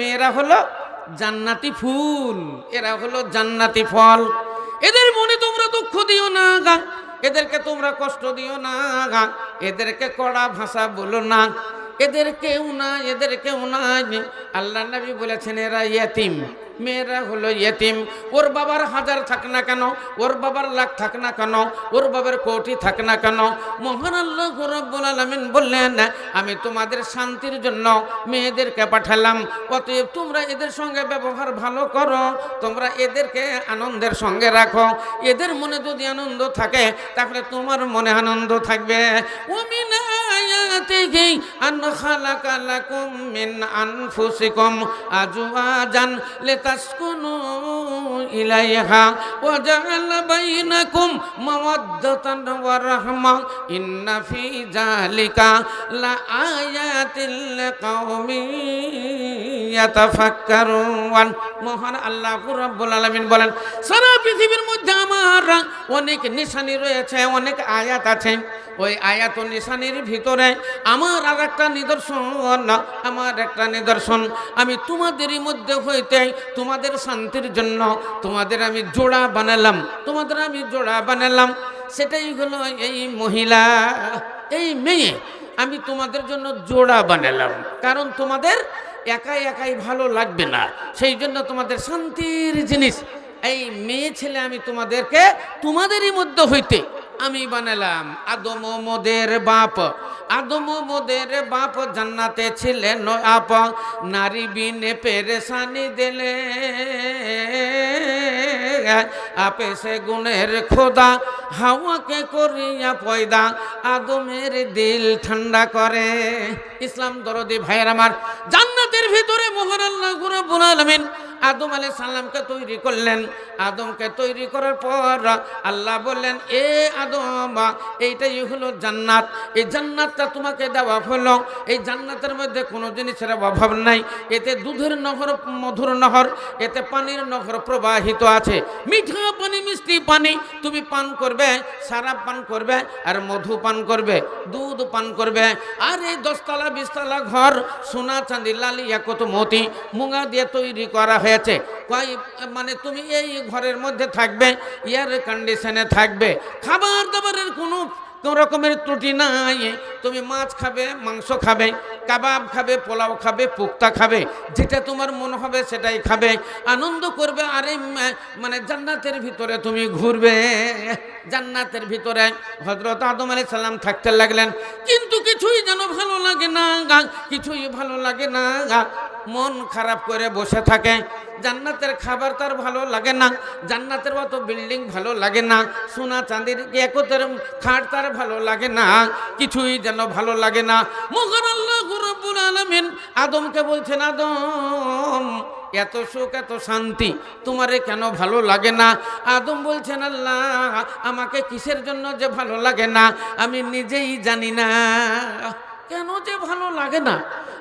মেয়েরা হলো জান্নাতি ফুল, এরা হলো জান্নাতি ফল। এদের মনে তোমরা দুঃখ দিও না গা, এদেরকে তোমরা কষ্ট দিও না গা, এদেরকে কড়া ভাষা বলো না। এদের কেউ না এদের কেউ না আল্লাহ নবী বলেছেন, এরা ইয়েতিম। মেয়েরা হলো ইয়েতিম। ওর বাবার হাজার থাক না কেন? ওর বাবার লাখ থাক না কেন? ওর বাবার কোটি থাক না কেন? মহান আল্লাহ রব্বুল আলামিন বললেন, আমি তোমাদের শান্তির জন্য মেয়েদেরকে পাঠালাম। অতএব তোমরা এদের সঙ্গে ব্যবহার ভালো করো। তোমরা এদেরকে আনন্দের সঙ্গে রাখো। এদের মনে যদি আনন্দ থাকে, তাহলে তোমার মনে আনন্দ থাকবে। ওমিন আয়াতিহি আন খালাকা লাকুম মিন আনফুসিকুম আজওয়াজান লিতাসকুনু ইলাইহা ওয়া জাআলা বাইনাকুম মাওয়াদ্দাতান ওয়া রাহমা ইন্না ফি যালিকা লা আয়াতিল লিকাউমিন ইয়াতাফাক্কারুন। মহান আল্লাহ রাব্বুল আলামিন বলেন, সারা পৃথিবীর মধ্যে আমার অনেক নিশানি রয়েছে, অনেক আয়াত আছে। ওই আয়াত নিশানির ভিতরে আমার আর একটা নিদর্শন, না, আমার একটা নিদর্শন। আমি তোমাদেরই মধ্যে হইতে তোমাদের শান্তির জন্য তোমাদের আমি জোড়া বানালাম, তোমাদের আমি জোড়া বানালাম। সেটাই হলো এই মহিলা, এই মেয়ে, আমি তোমাদের জন্য জোড়া বানালাম। কারণ তোমাদের একাই একাই ভালো লাগবে না, সেই জন্য তোমাদের শান্তির জিনিস এই মেয়ে ছেলে আমি তোমাদেরকে তোমাদেরই মধ্যে হইতে আমি বানালাম। আদম মোদের বাপ। আদম মোদের বাপ জান্নাতে ছিলেন আপ। নারী বিনে পেরেশানি দিলে আপে সে গুণের খোদা, হাওয়াকে করিয়া পয়দা। আদমের দিল ঠান্ডা করে। ইসলাম দরদি ভাইয়ের আমার জান্নাতের ভিতরে মোহন আল্লাহ রাব্বুল আলামিন আদম আলাইহিস সাল্লামকে তৈরি করলেন। আদমকে তৈরি করার পর আল্লাহ বললেন, এ আদম, এইটাই হলো জান্নাত। এই জান্নাতটা তোমাকে দেওয়া হলো। এই জান্নাতের মধ্যে কোনো জিনিসের অভাব নাই। এতে দুধের নহর, মধুর নহর, এতে পানির নহর প্রবাহিত আছে। মিঠা পানি, মিষ্টি পানি তুমি পান করবে, সারা পান করবে আর মধু পান করবে, দুধ পান করবে। আর এই দশতলা, বিশতলা ঘর, সোনা, চাঁদি, লালি একত মতি, মুঙা দিয়ে তৈরি করা হয়েছে। কয় মানে তুমি এই ঘরের মধ্যে থাকবে এয়ার কন্ডিশনে থাকবে, খাবার দাবারের কোনো কোনো রকমের ত্রুটি নাই। তুমি মাছ খাবে, মাংস খাবে, কাবাব খাবে, পোলাও খাবে, পোক্তা খাবে, যেটা তোমার মন হবে সেটাই খাবে। আনন্দ করবে, আর মানে জান্নাতের ভিতরে তুমি ঘুরবে। জান্নাতের ভিতরে হজরত আদম আলাই সাল্লাম থাকতে লাগলেন। কিন্তু কিছুই যেন ভালো লাগে না, কিছুই ভালো লাগে না। মন খারাপ করে বসে থাকে। জান্নাতের খাবার তার ভালো লাগে না, জান্নাতের মতো বিল্ডিং ভালো লাগে না, সোনা চাঁদির একতের খাট তার ভালো লাগে না, কিছুই যেন ভালো লাগে না। মহান আল্লাহ আলামিন আদমকে বলছেন, আদম, এত সুখ, এত শান্তি, তোমারে কেন ভালো লাগে না? আদম বলছেন, আল্লাহ, আমাকে কিসের জন্য যে ভালো লাগে না, আমি নিজেই জানি না। কেন যে ভালো লাগে না?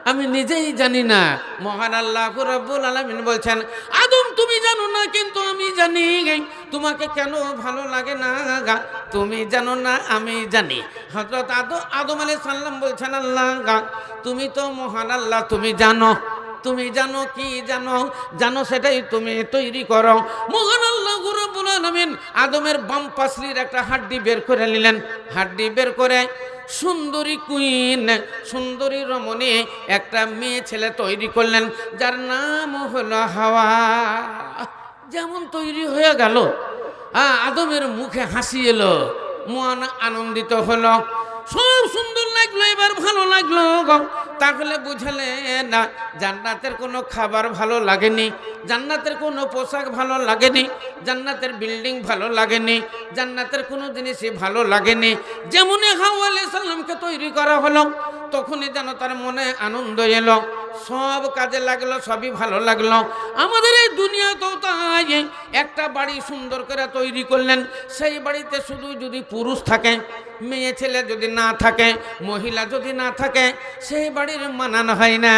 আমি নিজেই জানি না। মহান আল্লাহ রব্বুল আলামিন বলছেন, আদম, তুমি জানো না, কিন্তু আমি জানি। তোমাকে কেন ভালো লাগে না তুমি জানো না, আমি জানি। হজরত আদম আদম আলাইহিস সালাম বলছেন, আল্লাহ তুমি তো মহান আল্লাহ, তুমি জানো। তুমি জানো কি জানো? জানো সেটাই তুমি তৈরি করো। মহান আল্লাহ রব্বুল আলামিন আদমের বাম পাশলির একটা হাড্ডি বের করে নিলেন। হাড্ডি বের করে সুন্দরী কুইন, সুন্দরী রমণী একটা মেয়ে ছেলে তৈরি করলেন, যার নাম হলো হাওয়া যেমন তৈরি হয়ে গেল আদমের মুখে হাসি এলো, মন আনন্দিত হলো সব সুন্দর লাগল, এবার ভালো লাগল। তাহলে বুঝলে না, জান্নাতের কোনো খাবার ভালো লাগেনি, জান্নাতের কোনো পোশাক ভালো লাগেনি, জান্নাতের বিল্ডিং ভালো লাগেনি, জান্নাতের কোনো জিনিসই ভালো লাগেনি। যেমন হাওয়া আলাইহিস সালামকে তৈরি করা হলো, তখনই যেন তার মনে আনন্দ এলো। সব কাজে লাগল, সবই ভালো লাগল। আমাদের এই দুনিয়াতেও তাই। একটা বাড়ি সুন্দর করে তৈরি করলেন, সেই বাড়িতে শুধু যদি পুরুষ থাকে, মেয়ে ছেলে যদি না থাকে, মহিলা যদি না থাকে সেই বাড়ির মানান হয় না,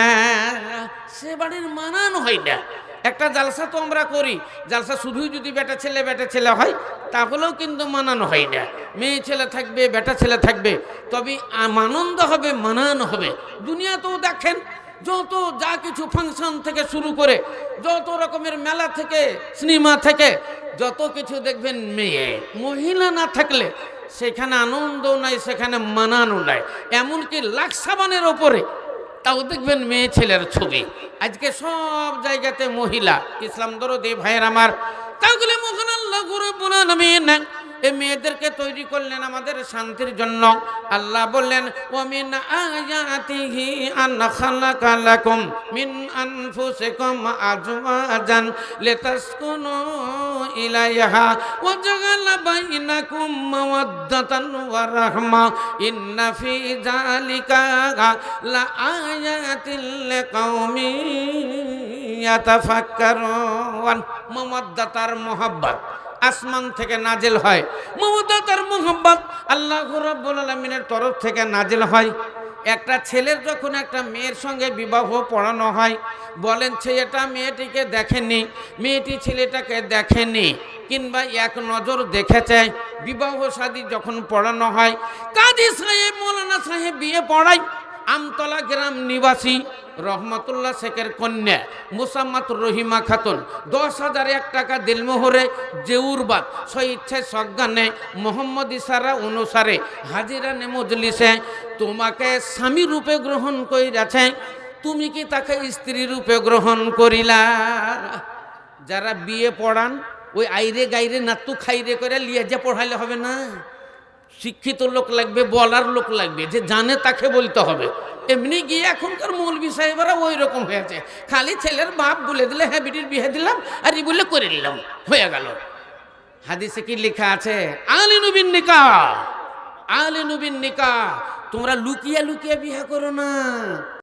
সে বাড়ির মানান হয় না। একটা জালসা তো আমরা করি, জালসা শুধুই যদি বেটা ছেলে বেটা ছেলে হয়, তাহলেও কিন্তু মানানো হয় না। মেয়ে ছেলে থাকবে, বেটা ছেলে থাকবে, তবে আনন্দ হবে, মানানো হবে। দুনিয়াতেও দেখেন যত যা কিছু ফাংশন থেকে শুরু করে, যত রকমের মেলা থেকে সিনেমা থেকে, যত কিছু দেখবেন মেয়ে, মহিলা না থাকলে সেখানে আনন্দ নাই, সেখানে মানানো নাই। এমনকি লাকসাবানের ওপরে তাও দেখবেন মেয়ে ছেলের ছবি। আজকে সব জায়গাতে মহিলা, ইসলাম দরদি ভাইয়ের আমার তাহলে মহান আল্লাহ রব্বুল আলামিন এই মেয়েদেরকে তৈরি করলেন আমাদের শান্তির জন্য। আল্লাহ বললেন, ওমিন আয়াতিহি আন খালাকা লাকুম মিন আনফুসিকুম আজওয়াজান লিতাসকুনু ইলাইহা ওয়া জাআলা বাইনাকুম মাওয়াদ্দাতান ওয়া রাহমা ইন্না ফি যালিকা লাআয়াতিল লিকাউমিন ইয়াতাফাক্কারুন। মাওয়াদ্দাতার মোহাব্বত। আসমান থেকে নাজেল হয়। মমতা তার মোহাম্মত আল্লাহ রব্বুল আলমিনের তরফ থেকে নাজেল হয়। একটা ছেলের যখন একটা মেয়ের সঙ্গে বিবাহ পড়ানো হয়, বলেন ছেলেটা মেয়েটিকে দেখেনি, মেয়েটি ছেলেটাকে দেখেনি। কিংবা এক নজর দেখেছে, বিবাহ শাদী যখন পড়ানো হয়, কাজী সাহেব, মৌলানা সাহেব বিয়ে পড়ায়। আমতলা গ্রাম নিবাসী রহমতুল্লাহ শেখের কন্যা মুসাম্মাত রহিমা খাতুন। দশ হাজার এক টাকা দিলমোহরে জেউরবাদ স্বইচ্ছায় সজ্ঞানে মোহাম্মদ ইসারা অনুসারে হাজিরা নে মজলিসে, তোমাকে স্বামী রূপে গ্রহণ করিয়াছে, তুমি কি তাকে স্ত্রী রূপে গ্রহণ করিলা? যারা বিয়ে পড়ান, ওই আইরে গাইরে নাতু খাইরে করে লিয়ে যে পড়াইলে হবে না। শিক্ষিত লোক লাগবে, বলার লোক লাগবে, যে জানে তাকে বলতে হবে। এমনি গিয়ে এখনকার মৌলবি সাহেবরা ওই রকম হয়েছে। খালি ছেলের বাপ বলে দিলে হ্যাঁ বিটির বিয়ে দিলাম, আর ই বলে করে নিলাম। হয়ে গেল। হাদিসে কি লেখা আছে? আলি নবীন নিকা আলি নবীন নিকা তোমরা লুকিয়ে লুকিয়ে বিয়ে করো না।